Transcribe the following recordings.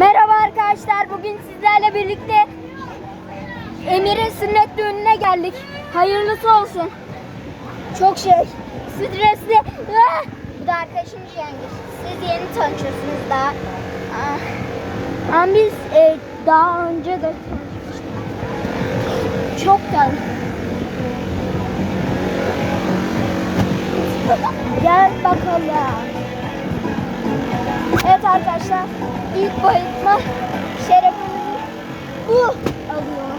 Merhaba arkadaşlar. Bugün sizlerle birlikte Emir'in sünnet düğününe geldik. Hayırlısı olsun. Çok şey. Stresli. Ah! Bu da arkadaşım Cengiz. Siz yeni tanışıyorsunuz daha. Ah. Ama biz e, daha önce de tanışmıştık. Çoktan. Gel bakalım. Evet arkadaşlar ilk bayılma şerefimizi bu alıyor.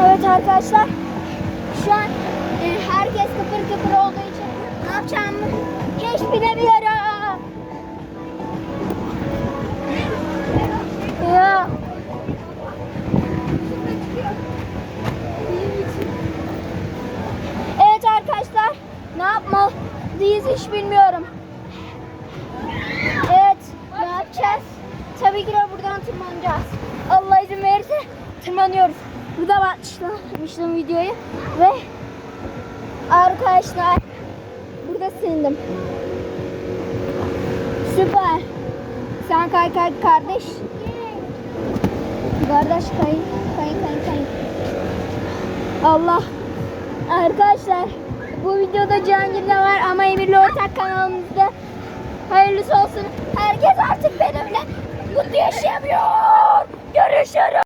Evet arkadaşlar şu an e, herkes kıpır kıpır olduğu için ne yapacağımı hiç bilemiyorum. Yapmalıyız hiç bilmiyorum. Evet ne yapacağız? Tabii ki de buradan tırmanacağız. Allah izin verirse tırmanıyoruz. Burada başlamıştım videoyu ve arkadaşlar burada sindim. Süper. Sen kay kay kardeş. Kardeş kay kay kay kay. Allah. Arkadaşlar bu videoda Cihangir'de var ama Emir'le ortak kanalımızda. Hayırlısı olsun. Herkes artık benimle mutlu yaşayamıyor. Görüşürüz.